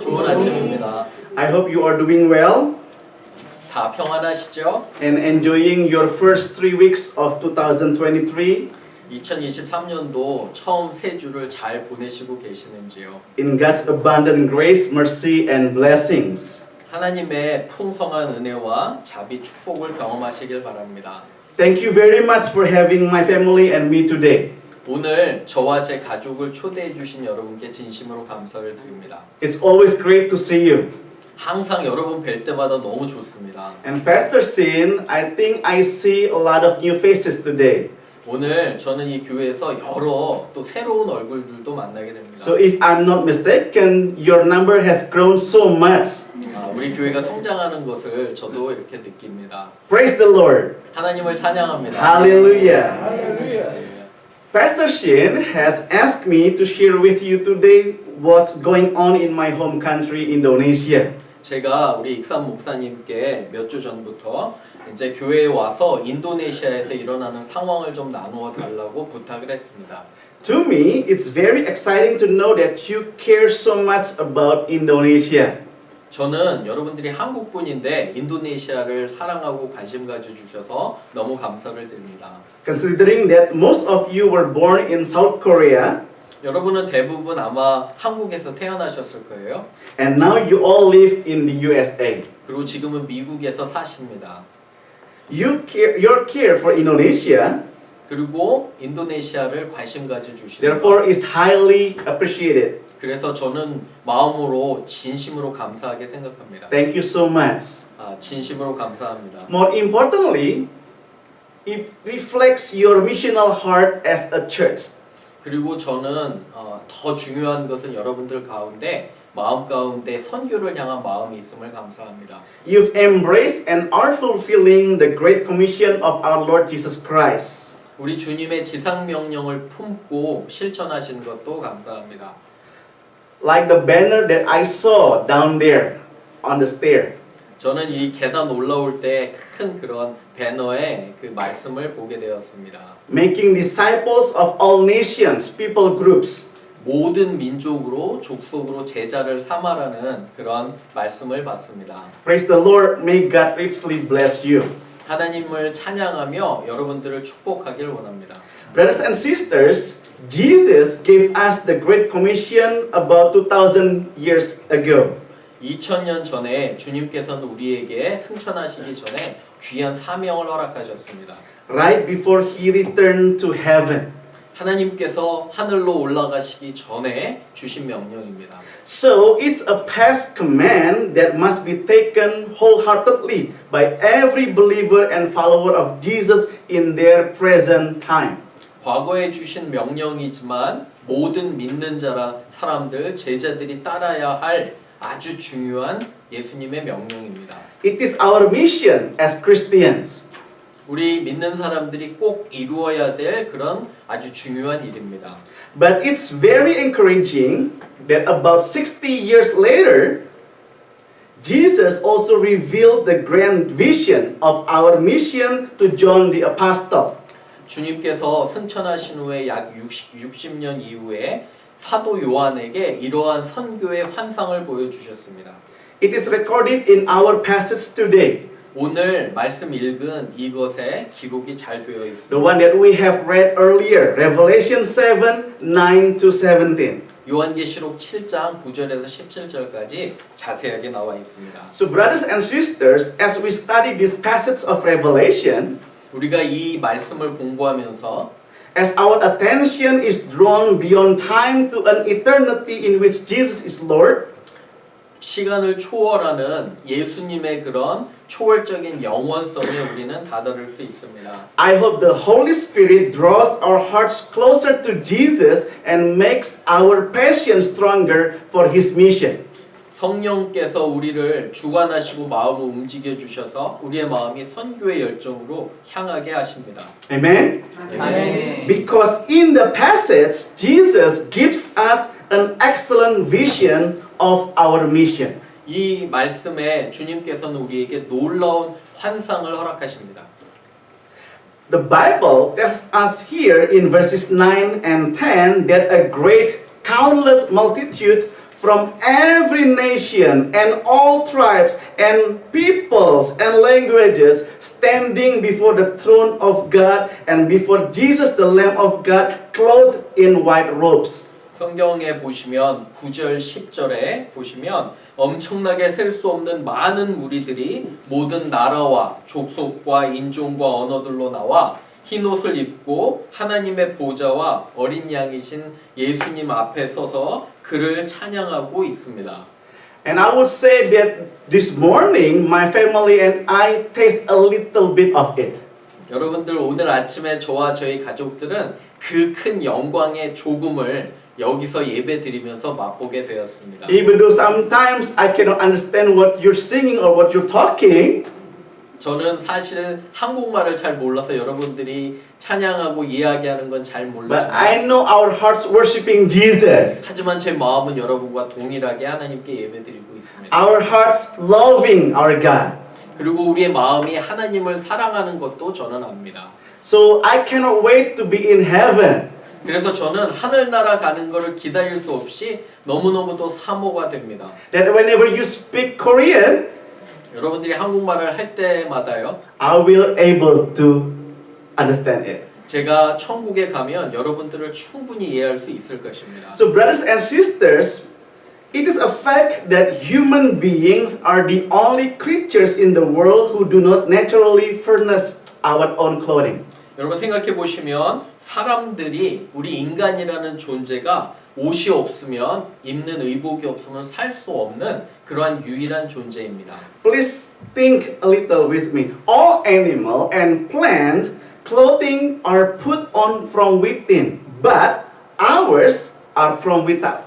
좋은 아침입니다. I hope you are doing well 다 평안하시죠? and enjoying your first three weeks of 2023 2023년도 처음 세 주를 잘 보내시고 계시는지요? in God's abundant grace, mercy, and blessings. 하나님의 풍성한 은혜와 자비 축복을 경험하시길 바랍니다. Thank you very much for having my family and me today. 오늘 저와 제 가족을 초대해 주신 여러분께 진심으로 감사를 드립니다. It's always great to see you. 항상 여러분 뵐 때마다 너무 좋습니다. And Pastor Sin, I think I see a lot of new faces today. 오늘 저는 이 교회에서 여러 또 새로운 얼굴들도 만나게 됩니다. So if I'm not mistaken, your number has grown so much. 아, 우리 교회가 성장하는 것을 저도 이렇게 느낍니다. Praise the Lord. 하나님을 찬양합니다. Hallelujah. Pastor Shin has asked me to share with you today what's going on in my home country, Indonesia. 제가 우리 익산 목사님께 몇 주 전부터 이제 교회에 와서 인도네시아에서 일어나는 상황을 좀 나누어 달라고 부탁을 했습니다. To me, it's very exciting to know that you care so much about Indonesia. 저는 여러분들이 한국 분인데 인도네시아를 사랑하고 관심 가져 주셔서 너무 감사를 드립니다. Considering that most of you were born in South Korea 여러분은 대부분 아마 한국에서 태어나셨을 거예요. and now you all live in the USA. 그리고 지금은 미국에서 사십니다. You care, your care for Indonesia, 그리고 인도네시아를 관심 가져 주시는 therefore, is highly appreciated. 그래서 저는 마음으로 진심으로 감사하게 생각합니다. Thank you so much. 아, 진심으로 감사합니다. More importantly, it reflects your missional heart as a church. 그리고 저는 어, 더 중요한 것은 여러분들 가운데 마음 가운데 선교를 향한 마음이 있음을 감사합니다. You've embraced and are fulfilling the great commission of our Lord Jesus Christ. 우리 주님의 지상 명령을 품고 실천하신 것도 감사합니다. Like the banner that I saw down there on the stair. 저는 이 계단 올라올 때 큰 그런 배너에 그 말씀을 보게 되었습니다. Making disciples of all nations, people groups. 모든 민족으로 족속으로 제자를 삼아라는 그런 말씀을 받습니다. Praise the Lord. May God richly bless you. 하나님을 찬양하며 여러분들을 축복하길 원합니다. Brothers and sisters, Jesus gave us the Great Commission about 2000 years ago. 2000년 전에 주님께서는 우리에게 승천하시기 전에 귀한 사명을 허락하셨습니다. right before he returned to heaven. 하나님께서 하늘로 올라가시기 전에 주신 명령입니다. So it's a past command that must be taken wholeheartedly by every believer and follower of Jesus in their present time. 과거에 주신 명령이지만 모든 믿는 자라 사람들 제자들이 따라야 할 아주 중요한 예수님의 명령입니다. It is our mission as Christians. 우리 믿는 사람들이 꼭 이루어야 될 그런 아주 중요한 일입니다. But it's very encouraging that about 60 years later, Jesus also revealed the grand vision of our mission to John the Apostle. 주님께서 승천하신 후에 약 60, 60 년 이후에 사도 요한에게 이러한 선교의 환상을 보여주셨습니다. It is recorded in our passage today. 오늘 말씀 읽은 이것에 기록이 잘 되어 있습니다. The one that we have read earlier, Revelation 7 9 to 17. 요한계시록 7장 9절에서 17절까지 자세하게 나와 있습니다. So, brothers and sisters, as we study this passage of Revelation, 우리가 이 말씀을 공부하면서 as our attention is drawn beyond time to an eternity in which Jesus is Lord, 시간을 초월하는 예수님의 그런 초월적인 영원성에 우리는 다다를 수 있습니다. I hope the Holy Spirit draws our hearts closer to Jesus and makes our passion stronger for His mission. 성령께서 우리를 주관하시고 마음을 움직여 주셔서 우리의 마음이 선교의 열정으로 향하게 하십니다. Amen? 아멘. Because in the passage, Jesus gives us an excellent vision of our mission. 이 말씀에 주님께서는 우리에게 놀라운 환상을 허락하십니다. The Bible tells us here in verses 9 and 10 that a great, countless multitude from every nation and all tribes and peoples and languages standing before the throne of God and before Jesus the Lamb of God clothed in white robes. 성경에 보시면 9절 10절에 보시면 엄청나게 셀 수 없는 많은 무리들이 모든 나라와 족속과 인종과 언어들로 나와 흰 옷을 입고 하나님의 보좌와 어린 양이신 예수님 앞에 서서 그를 찬양하고 있습니다. And I would say that this morning my family and I taste a little bit of it. 여러분들 오늘 아침에 저와 저희 가족들은 그 큰 영광의 조금을 여기서 예배 드리면서 맛보게 되었습니다. Even though sometimes I cannot understand what you're singing or what you're talking, 저는 사실 한국말을 잘 몰라서 여러분들이 찬양하고 이야기하는 건잘 모르지만 I know our hearts worshiping Jesus. 하지만 제 마음은 여러분과 동일하게 하나님께 예배드리고 있습니다. Our hearts loving our God. 그리고 우리의 마음이 하나님을 사랑하는 것도 저는 압니다. So I cannot wait to be in heaven. 그래서 저는 하늘나라 가는 것을 기다릴 수 없이 너무너무도 사모가 됩니다. That whenever you speak Korean, 여러분들이 한국말을 할 때마다요. I will able to understand it. 제가 천국에 가면 여러분들을 충분히 이해할 수 있을 것입니다. So brothers and sisters, it is a fact that human beings are the only creatures in the world who do not naturally furnish our own clothing. 여러분 생각해 보시면 사람들이 우리 인간이라는 존재가 옷이 없으면 입는 의복이 없으면 살 수 없는 그러한 유일한 존재입니다. Please think a little with me. All animal and plant clothing are put on from within, but ours are from without.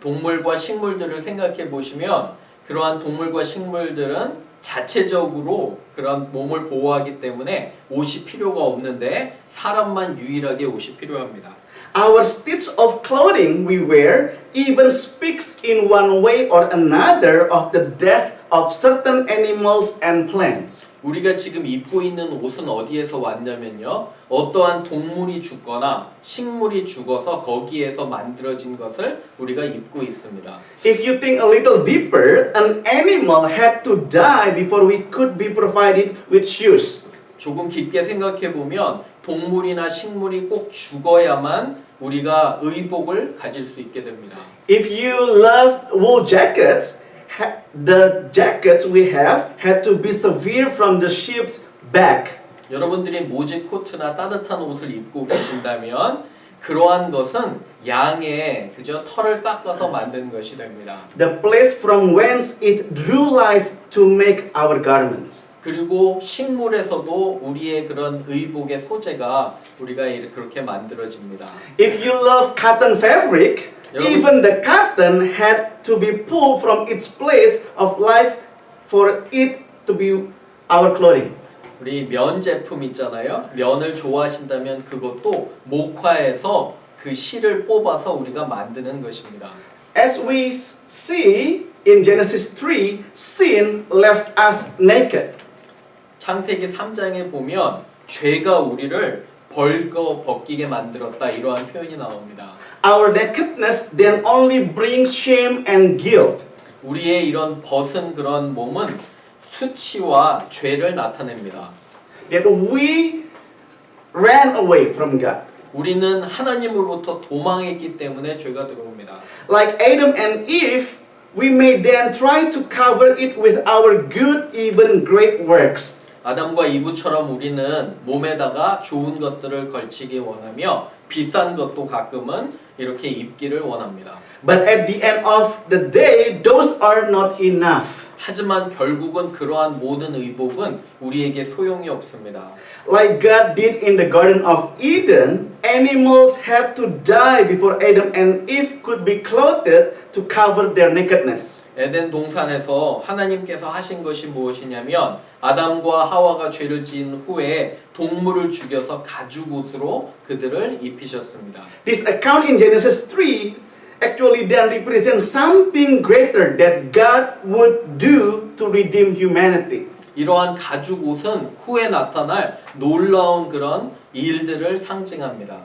동물과 식물들을 생각해 보시면 그러한 동물과 식물들은 자체적으로 그런 몸을 보호하기 때문에 옷이 필요가 없는데 사람만 유일하게 옷이 필요합니다. Our stitch of clothing we wear even speaks in one way or another of the death of certain animals and plants. 우리가 지금 입고 있는 옷은 어디에서 왔냐면요. 어떠한 동물이 죽거나 식물이 죽어서 거기에서 만들어진 것을 우리가 입고 있습니다. If you think a little deeper, an animal had to die before we could be provided with shoes. 조금 깊게 생각해 보면 동물이나 식물이 꼭 죽어야만 우리가 의복을 가질 수 있게 됩니다. If you love wool jackets, the jackets we have had to be severe from the sheep's back. 여러분들이 모지 코트나 따뜻한 옷을 입고 계신다면 그러한 것은 양의 그저 털을 깎아서 만든 것이 됩니다. The place from whence it drew life to make our garments. 그리고 식물에서도 우리의 그런 의복의 소재가 우리가 이렇게 그렇게 만들어집니다. If you love cotton fabric, 여러분- even the cotton had to be pulled from its place of life for it to be our clothing. 우리 면 제품 있잖아요. 면을 좋아하신다면 그것도 목화에서 그 실을 뽑아서 우리가 만드는 것입니다. As we see in Genesis 3, sin left us naked. 창세기 3장에 보면 죄가 우리를 벌거 벗기게 만들었다 이러한 표현이 나옵니다. Our nakedness then only brings shame and guilt. 우리의 이런 벗은 그런 몸은 수치와 죄를 나타냅니다. That we ran away from God. 우리는 하나님으로부터 도망했기 때문에 죄가 들어옵니다. Like Adam and Eve, we may then try to cover it with our good, even great works. 아담과 이브처럼 우리는 몸에다가 좋은 것들을 걸치기 원하며 비싼 것도 가끔은 이렇게 입기를 원합니다. But at the end of the day, those are not enough. 하지만 결국은 그러한 모든 의복은 우리에게 소용이 없습니다. Like God did in the Garden of Eden, animals had to die before Adam and Eve could be clothed to cover their nakedness. 에덴 동산에서 하나님께서 하신 것이 무엇이냐면 아담과 하와가 죄를 지은 후에 동물을 죽여서 가죽 옷으로 그들을 입히셨습니다. This account in Genesis 3 actually then represents something greater that God would do to redeem humanity. 이러한 가죽 옷은 후에 나타날 놀라운 그런 일들을 상징합니다.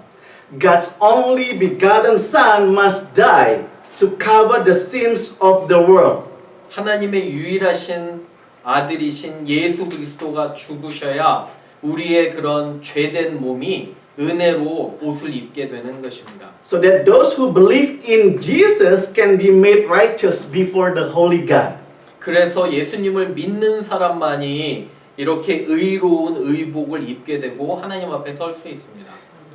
God's only begotten Son must die to cover the sins of the world. 하나님의 유일하신 아들이신 예수 그리스도가 죽으셔야 우리의 그런 죄된 몸이 은혜로 옷을 입게 되는 것입니다. So that those who believe in Jesus can be made righteous before the holy God. 그래서 예수님을 믿는 사람만이 이렇게 의로운 의복을 입게 되고 하나님 앞에 설 수 있습니다.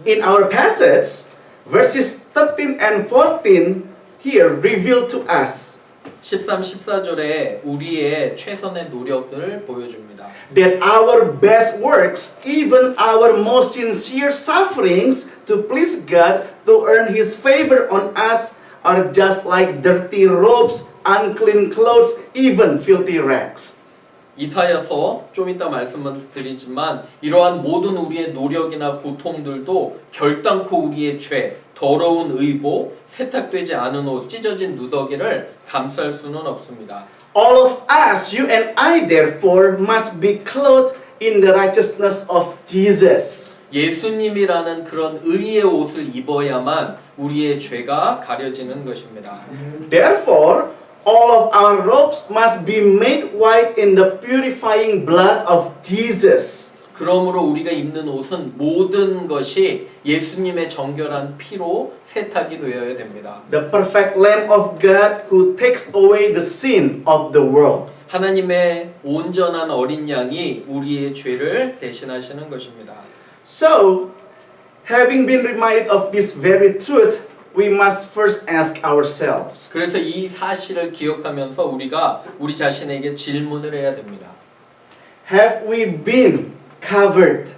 In our passage, verses 13 and 14 here reveal to us 13, 14절에 우리의 최선의 노력을 보여줍니다. that our best works, even our most sincere sufferings to please God, to earn His favor on us, are just like dirty robes, unclean clothes, even filthy rags. 이사야서 좀 이따 말씀을 드리지만 이러한 모든 우리의 노력이나 고통들도 결단코 우리의 죄, 더러운 의복, 세탁되지 않은 옷, 찢어진 누더기를 감쌀 수는 없습니다. All of us, you and I, therefore, must be clothed in the righteousness of Jesus. 예수님이라는 그런 의의 옷을 입어야만 우리의 죄가 가려지는 것입니다. Therefore, all of our robes must be made white in the purifying blood of Jesus. 그러므로 우리가 입는 옷은 모든 것이 예수님의 정결한 피로 세탁이 되어야 됩니다. The perfect Lamb of God who takes away the sin of the world. 하나님의 온전한 어린 양이 우리의 죄를 대신하시는 것입니다. So, having been reminded of this very truth, we must first ask ourselves 그래서 이 사실을 기억하면서 우리가 우리 자신에게 질문을 해야 됩니다. Have we been covered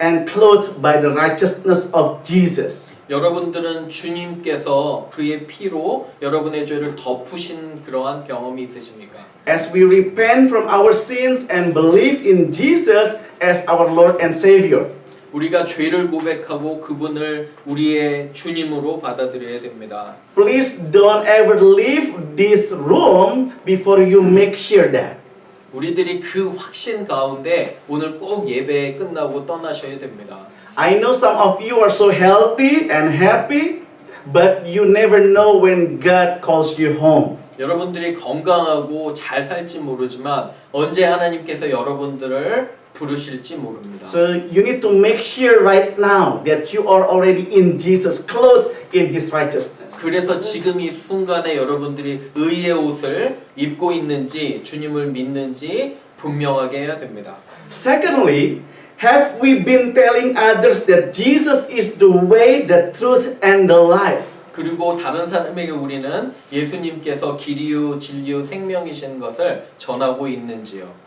and clothed by the righteousness of Jesus? 여러분들은 주님께서 그의 피로 여러분의 죄를 덮으신 그러한 경험이 있으십니까? As we repent from our sins and believe in Jesus as our Lord and Savior. 우리가 죄를 고백하고 그분을 우리의 주님으로 받아들여야 됩니다. Please don't ever leave this room before you make sure that. 우리들이 그 확신 가운데 오늘 꼭 예배 끝나고 떠나셔야 됩니다. I know some of you are so healthy and happy, but you never know when God calls you home. 여러분들이 건강하고 잘 살지 모르지만 언제 하나님께서 여러분들을 부르실지 모릅니다. So you need to make sure right now that you are already in Jesus, clothed in His righteousness. 그래서 지금 이 순간에 여러분들이 의의 옷을 입고 있는지 주님을 믿는지 분명하게 해야 됩니다. Secondly, have we been telling others that Jesus is the way, the truth, and the life? 그리고 다른 사람에게 우리는 예수님께서 길이요 진리요 생명이신 것을 전하고 있는지요.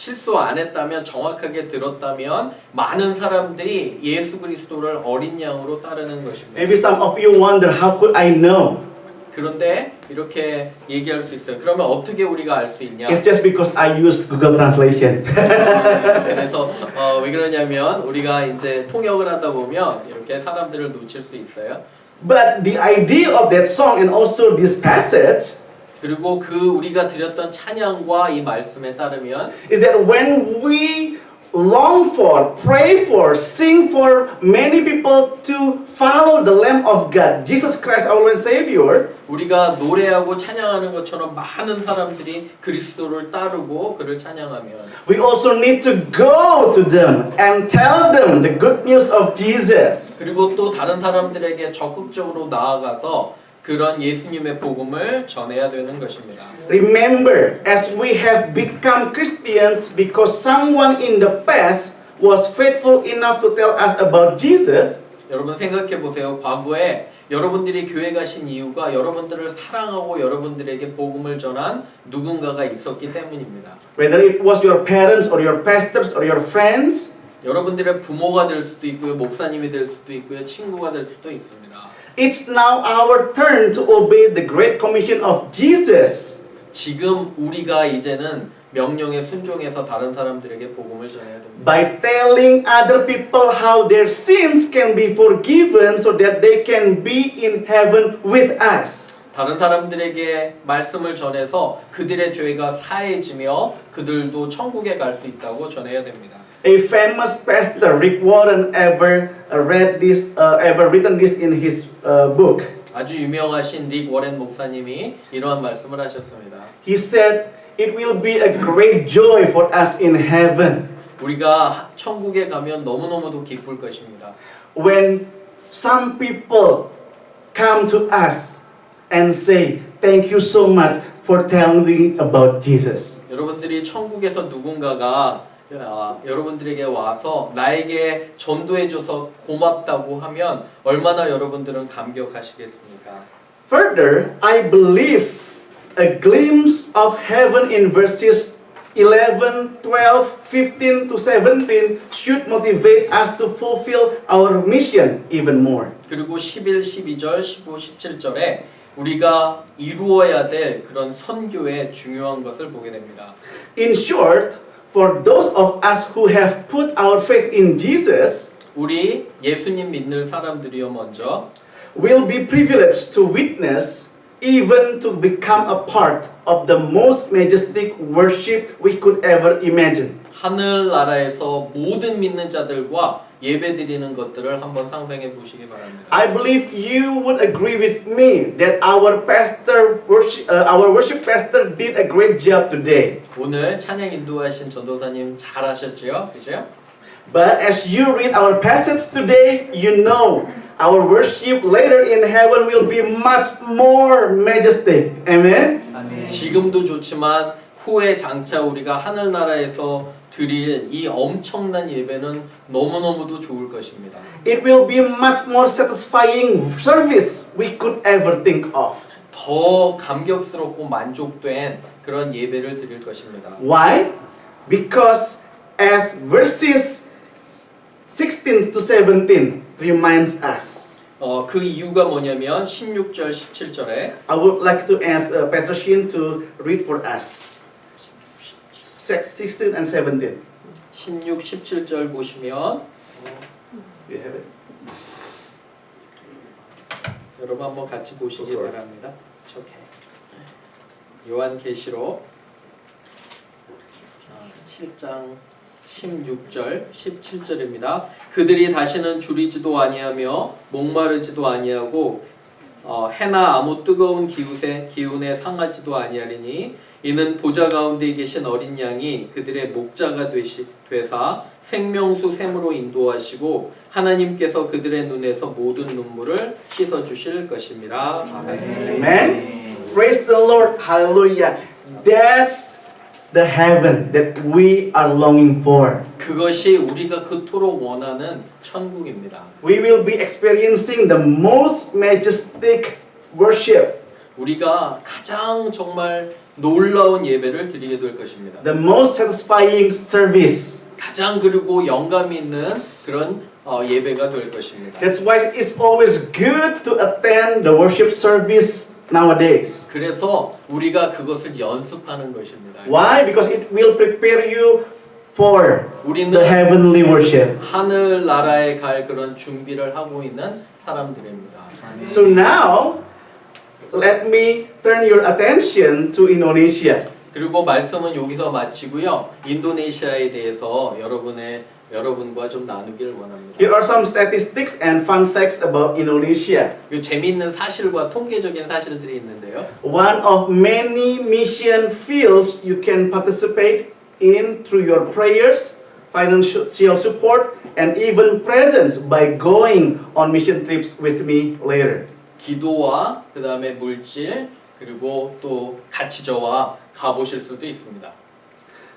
실수 안 했다면 정확하게 들었다면 많은 사람들이 예수 그리스도를 어린 양으로 따르는 것입니다. Maybe some of you wonder, how could I know? 그런데 이렇게 얘기할 수 있어요. 그러면 어떻게 우리가 알 수 있냐? It's just because I used Google Translation. 그래서 어, 왜 그러냐면 우리가 이제 통역을 하다 보면 이렇게 사람들을 놓칠 수 있어요. but the idea of that song and also this passage 그리고 그 우리가 드렸던 찬양과 이 말씀에 따르면 is that when we long for, pray for, sing for many people to follow the Lamb of God, Jesus Christ, our Lord and Savior, 우리가 노래하고 찬양하는 것처럼 많은 사람들이 그리스도를 따르고 그를 찬양하면 we also need to go to them and tell them the good news of Jesus. 그리고 또 다른 사람들에게 적극적으로 나아가서 그런 예수님의 복음을 전해야 되는 것입니다. Remember, as we have become Christians because someone in the past was faithful enough to tell us about Jesus, 여러분 생각해 보세요. 과거에 여러분들이 교회 가신 이유가 여러분들을 사랑하고 여러분들에게 복음을 전한 누군가가 있었기 때문입니다. whether it was your parents or your pastors or your friends, 여러분들의 부모가 될 수도 있고요, 목사님이 될 수도 있고요, 친구가 될 수도 있습니다. It's now our turn to obey the great commission of Jesus. 지금 우리가 이제는 명령에 순종해서 다른 사람들에게 복음을 전해야 됩니다. by telling other people how their sins can be forgiven so that they can be in heaven with us. 다른 사람들에게 말씀을 전해서 그들의 죄가 사해지며 그들도 천국에 갈 수 있다고 전해야 됩니다. A famous pastor, Rick Warren, ever uh, read this, uh, ever written this in his uh, book. 아주 유명하신 릭 워렌 목사님이 이러한 말씀을 하셨습니다. He said, "It will be a great joy for us in heaven 우리가 천국에 가면 너무너무도 기쁠 것입니다. when some people come to us and say, "Thank you so much for telling me about Jesus." 여러분들이 천국에서 누군가가 아, 여러분들에게 와서 나에게 전도해줘서 고맙다고 하면 얼마나 여러분들은 감격하시겠습니까? Further, I believe a glimpse of heaven in verses 11, 12, 15 to 17 should motivate us to fulfill our mission even more. 그리고 11, 12절, 15, 17절에 우리가 이루어야 될 그런 선교의 중요한 것을 보게 됩니다. In short, for those of us who have put our faith in Jesus, 우리 예수님 믿는 사람들이요 먼저 will be privileged to witness, even to become a part of the most majestic worship we could ever imagine. 하늘나라에서 모든 믿는 자들과 예배드리는 것들을 한번 상상해 보시기 바랍니다. I believe you would agree with me that our pastor, worship, uh, our worship pastor, did a great job today. 오늘 찬양 인도하신 전도사님 잘하셨죠? 그죠? But as you read our passage today, you know our worship later in heaven will be much more majestic. Amen. 지금도 좋지만 후에 장차 우리가 하늘나라에서 드릴 이 엄청난 예배는 너무너무도 좋을 것입니다. It will be much more satisfying service we could ever think of. 더 감격스럽고 만족된 그런 예배를 드릴 것입니다. Why? Because as verses 16 to 17 reminds us. 어, 그 이유가 뭐냐면 16절 17절에 I would like to ask uh, Pastor Shin to read for us. Six- 16 and 17. 16, 17절 보시면 You have it? 여러분 한번 같이 보시기 sorry. 바랍니다. It's okay. 요한계시록 아, 7장 16절 17절입니다. 그들이 다시는 줄이지도 아니하며 목마르지도 아니하고 어, 해나 아무 뜨거운 기운에 기운에 상하지도 아니하리니 이는 보좌 가운데 계신 어린 양이 그들의 목자가 되시 되사 생명수 샘으로 인도하시고 하나님께서 그들의 눈에서 모든 눈물을 씻어 주실 것입니다. 아멘. Amen. Praise the Lord. Hallelujah. That's the heaven that we are longing for. 그것이 우리가 그토록 원하는 천국입니다. We will be experiencing the most majestic worship, 우리가 가장 정말 놀라운 예배를 드리게 될 것입니다. the most satisfying service. 가장 그리고 영감 있는 그런 어, 예배가 될 것입니다. That's why it's always good to attend the worship service nowadays. 그래서 우리가 그것을 연습하는 것입니다. Why? Because it will prepare you for 우리는 the heavenly worship. 하늘 나라에 갈 그런 준비를 하고 있는 사람들입니다. So now, let me turn your attention to Indonesia. 그리고 말씀은 여기서 마치고요. 인도네시아에 대해서 여러분의 여러분과 좀 나누길 원합니다. Here are some statistics and fun facts about Indonesia. 이 재미있는 사실과 통계적인 사실들이 있는데요. One of many mission fields you can participate in through your prayers, financial support, and even presence by going on mission trips with me later. 기도와 그 다음에 물질 그리고 또 같이 저와 가보실 수도 있습니다.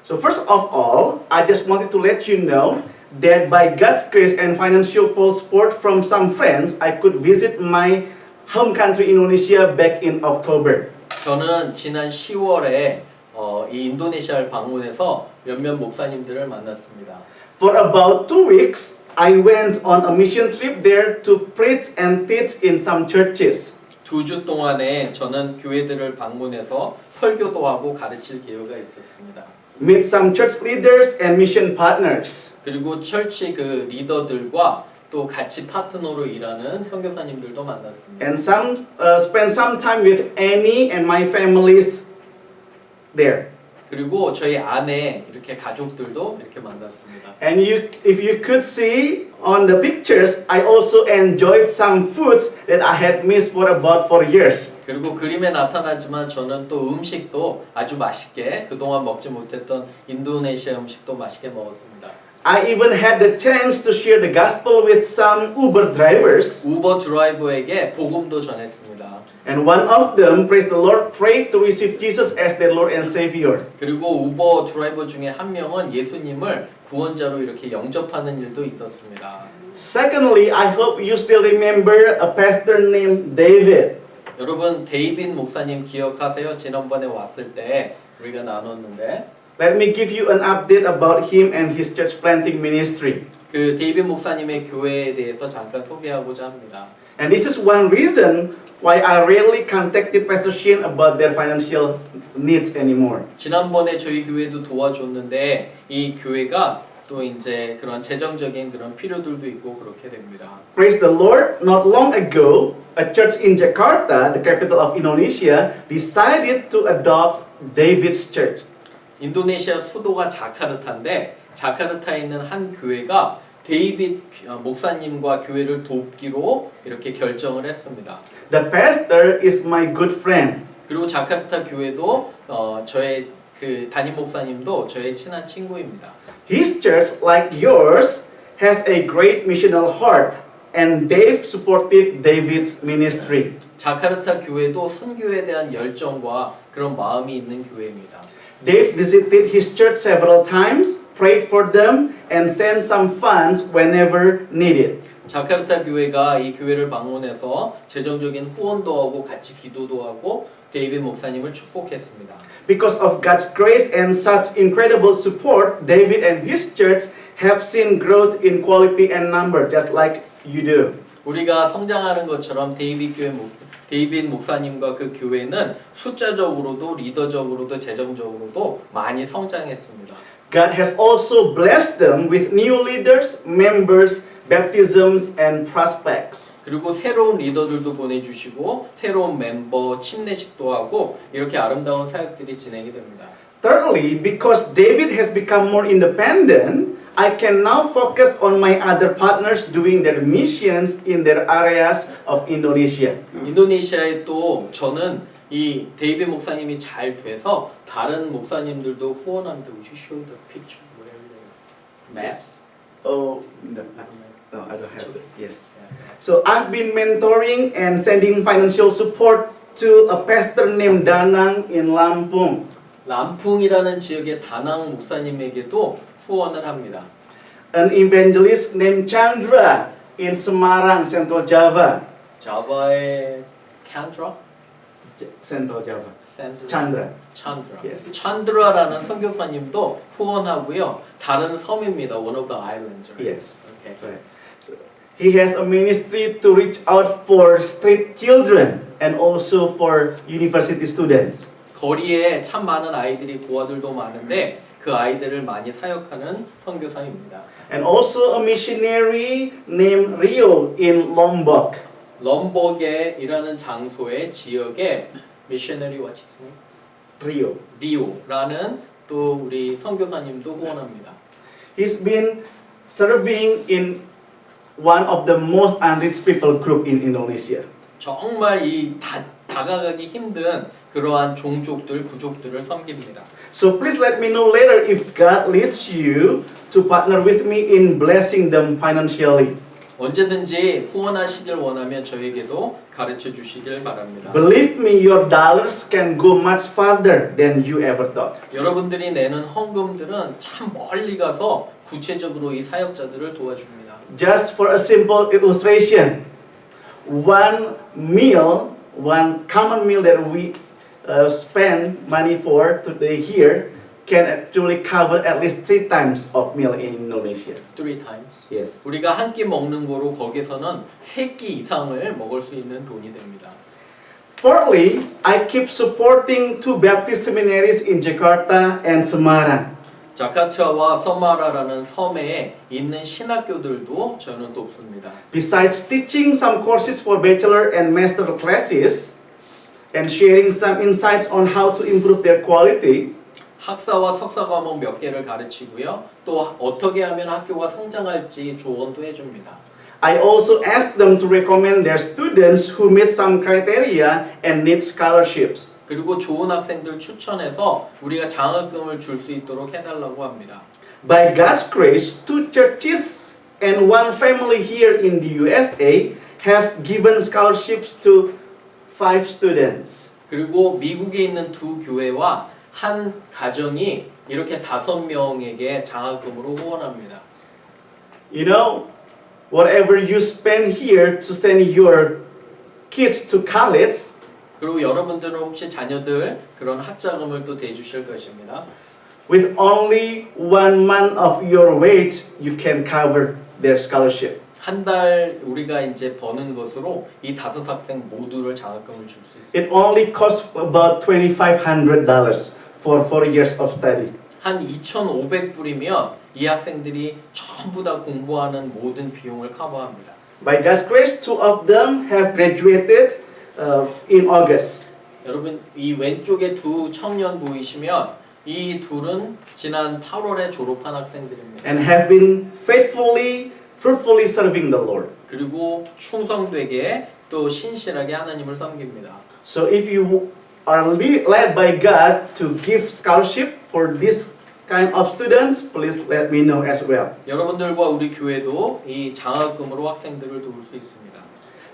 So first of all, I just wanted to let you know that by God's grace and financial support from some friends, I could visit my home country Indonesia back in October. 저는 지난 10월에 어, 이 인도네시아를 방문해서 몇몇 목사님들을 만났습니다. For about two weeks, I went on a mission trip there to preach and teach in some churches. 두 주 동안에 저는 교회들을 방문해서 설교도 하고 가르칠 기회가 있었습니다. meet some church leaders and mission partners. 그리고 철치 그 리더들과 또 같이 파트너로 일하는 선교사님들도 만났습니다. and some uh, spend some time with Annie and my families there. 그리고 저희 아내 이렇게 가족들도 이렇게 만났습니다. And you, if you could see on the pictures, I also enjoyed some foods that I had missed for about four years. 그리고 그림에 나타나지만 저는 또 음식도 아주 맛있게 그동안 먹지 못했던 인도네시아 음식도 맛있게 먹었습니다. I even had the chance to share the gospel with some Uber drivers, 우버 드라이버에게 복음도 전했습니다. And one of them, praise the Lord, prayed to receive Jesus as their Lord and Savior. 그리고 우버 드라이버 중에 한 명은 예수님을 구원자로 이렇게 영접하는 일도 있었습니다. Secondly, I hope you still remember a pastor named David. 여러분 데이빈 목사님 기억하세요? 지난번에 왔을 때 우리가 나눴는데 Let me give you an update about him and his church planting ministry. 그 데이빈 목사님의 교회에 대해서 잠깐 소개하고자 합니다. And this is one reason why I rarely contacted Pastor Shane about their financial needs anymore. 지난번에 저희 교회도 도와줬는데 이 교회가 또 이제 그런 재정적인 그런 필요들도 있고 그렇게 됩니다. Praise the Lord, not long ago, a church in Jakarta, the capital of Indonesia, decided to adopt David's church. 인도네시아 수도가 자카르타인데 자카르타에 있는 한 교회가 데이빗 어, 목사님과 교회를 돕기로 이렇게 결정을 했습니다. The pastor is my good friend. 그리고 자카르타 교회도 어, 저의 그 담임 목사님도 저의 친한 친구입니다. His church, like yours, has a great missional heart, and Dave supported David's ministry. 자카르타 교회도 선교에 대한 열정과 그런 마음이 있는 교회입니다. Dave visited his church several times, prayed for them, and sent some funds whenever needed. 자카르타 교회가 이 교회를 방문해서 재정적인 후원도 하고 같이 기도도 하고 데이빗 목사님을 축복했습니다. Because of God's grace and such incredible support, David and his church have seen growth in quality and number, just like you do. 우리가 성장하는 것처럼 데이빗 교회 목 데이빗 목사님과 그 교회는 숫자적으로도 리더적으로도 재정적으로도 많이 성장했습니다. God has also blessed them with new leaders, members, baptisms, and prospects. 그리고 새로운 리더들도 보내주시고 새로운 멤버 침례식도 하고 이렇게 아름다운 사역들이 진행이 됩니다. Thirdly, because David has become more independent, I can now focus on my other partners doing their missions in their areas of Indonesia. 인도네시아에 또 저는 이 데이빗 목사님이 잘 돼서 다른 목사님들도 후원합니다. Would you show the picture? Where the maps? Oh, no, no, I don't have it. Yes. So I've been mentoring and sending financial support to a pastor named Danang in Lampung. 람풍이라는 지역의 다낭 목사님에게도 후원을 합니다. An evangelist named Chandra in Semarang, Central Java. 자바의 캔드라? Java. 샌드라? Chandra. 찬드라. Yes. 찬드라라는 선교사님도 후원하고요. 다른 섬입니다. One of the islands. right? Yes. Okay. Right. So he has a ministry to reach out for street children and also for university students. 거리에 참 많은 아이들이 고아들도 많은데 그 아이들을 많이 사역하는 선교사입니다. And also a missionary named Rio in Lombok. 럼버게 이라는 장소의 지역에 미셔너리 와치스니 Rio. 리오라는 또 우리 선교사님도 후원합니다. He's been serving in one of the most unreached people group in Indonesia. 정말 이 다, 다가가기 힘든 그러한 종족들, 부족들을 섬깁니다. So please let me know later if God leads you to partner with me in blessing them financially. 언제든지 후원하시길 원하면 저에게도 가르쳐 주시길 바랍니다. Believe me, your dollars can go much farther than you ever thought. 여러분들이 내는 헌금들은 참 멀리 가서 구체적으로 이 사역자들을 도와줍니다. Just for a simple illustration, one meal, one common meal that we uh, spend money for today here can actually cover at least three times of meal in Indonesia. Three times. Yes. 우리가 한 끼 먹는 거로 거기서는 세 끼 이상을 먹을 수 있는 돈이 됩니다. Fourthly, I keep supporting two Baptist seminaries in Jakarta and Semarang. 자카르타와 서마라라는 섬에 있는 신학교들도 저는 돕습니다. Besides teaching some courses for bachelor and master classes and sharing some insights on how to improve their quality, 학사와 석사 과목 몇 개를 가르치고요. 또 어떻게 하면 학교가 성장할지 조언도 해줍니다. I also ask them to recommend their students who meet some criteria and need scholarships. 그리고 좋은 학생들 추천해서 우리가 장학금을 줄 수 있도록 해달라고 합니다. By God's grace, two churches and one family here in the USA have given scholarships to five students. 그리고 미국에 있는 두 교회와 한 가정이 이렇게 다섯 명에게 장학금으로 후원합니다. You know, whatever you spend here to send your kids to college, 그리고 여러분들은 혹시 자녀들 그런 학자금을 또 대주실 것입니다. with only one month of your wage, you can cover their scholarship. 한 달 우리가 이제 버는 것으로 이 다섯 학생 모두를 장학금을 줄 수 있어요. It only costs about $2,500 for four years of study. 한 2,500불이면 이 학생들이 전부 다 공부하는 모든 비용을 커버합니다. By God's grace, two of them have graduated uh, in August. 여러분 이 왼쪽에 두 청년 보이시면 이 둘은 지난 8월에 졸업한 학생들입니다. and have been faithfully, fruitfully serving the Lord. 그리고 충성되게 또 신실하게 하나님을 섬깁니다. So if you are le- led by God to give scholarship for this kind of students, please let me know as well. 여러분들과 우리 교회도 이 장학금으로 학생들을 도울 수 있습니다.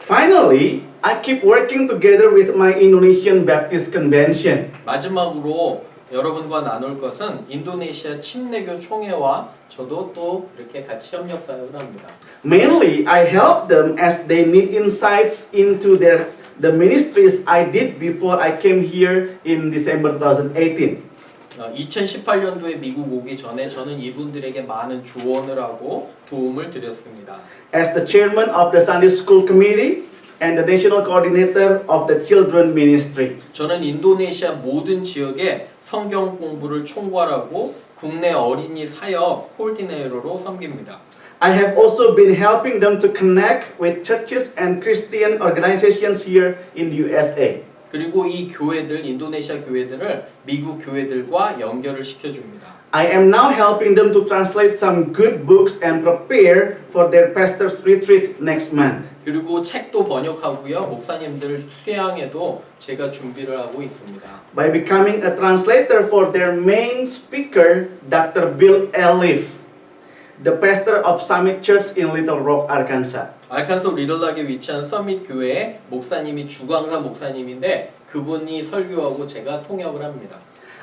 Finally, I keep working together with my Indonesian Baptist Convention. 마지막으로 여러분과 나눌 것은 인도네시아 침례교 총회와 저도 또 이렇게 같이 협력 사역을 합니다. Mainly, I help them as they need insights into their the ministries I did before I came here in December 2018. 어, 2018년도에 미국 오기 전에 저는 이분들에게 많은 조언을 하고 도움을 드렸습니다. as the chairman of the Sunday School Committee and the national coordinator of the children ministry. 저는 인도네시아 모든 지역에 성경 공부를 총괄하고 국내 어린이 사역 코디네이터로 섬깁니다. I have also been helping them to connect with churches and Christian organizations here in the USA. 그리고 이 교회들 인도네시아 교회들을 미국 교회들과 연결을 시켜줍니다. I am now helping them to translate some good books and prepare for their pastor's retreat next month. 그리고 책도 번역하고요 목사님들 수양에도 제가 준비를 하고 있습니다. By becoming a translator for their main speaker, Dr. Bill Elif, The pastor of Summit Church in Little Rock, Arkansas. 알칸소 리들락에 위치한 서밋 교회의 목사님이 주광사 목사님인데 그분이 설교하고 제가 통역을 합니다.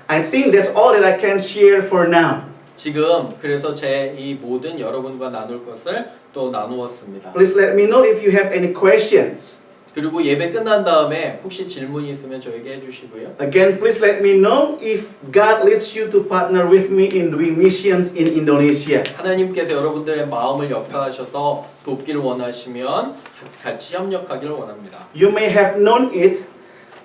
I think that's all that I can share for now. 지금 그래서 제 이 모든 여러분과 나눌 것을 또 나누었습니다. Please let me know if you have any questions. 그리고 예배 끝난 다음에 혹시 질문이 있으면 저에게 해주시고요. Again, please let me know if God leads you to partner with me in doing missions in Indonesia. 하나님께서 여러분들의 마음을 역사하셔서 돕기를 원하시면 같이 협력하기를 원합니다. You may have known it,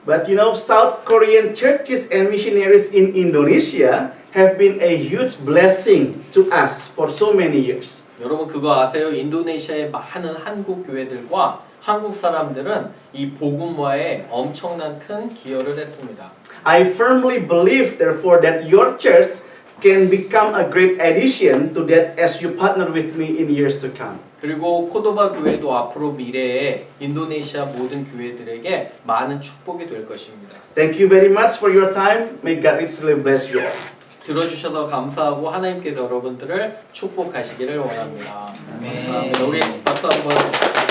but you know, South Korean churches and missionaries in Indonesia have been a huge blessing to us for so many years. 여러분 그거 아세요? 인도네시아의 많은 한국 교회들과 한국 사람들은 이 복음화에 엄청난 큰 기여를 했습니다. I firmly believe, therefore, that your church can become a great addition to that as you partner with me in years to come. 그리고 코도바 교회도 앞으로 미래에 인도네시아 모든 교회들에게 많은 축복이 될 것입니다. Thank you very much for your time. May God richly bless you all. 들어주셔서 감사하고 하나님께서 여러분들을 축복하시기를 원합니다. 감사합니다. 우리 박수 한번.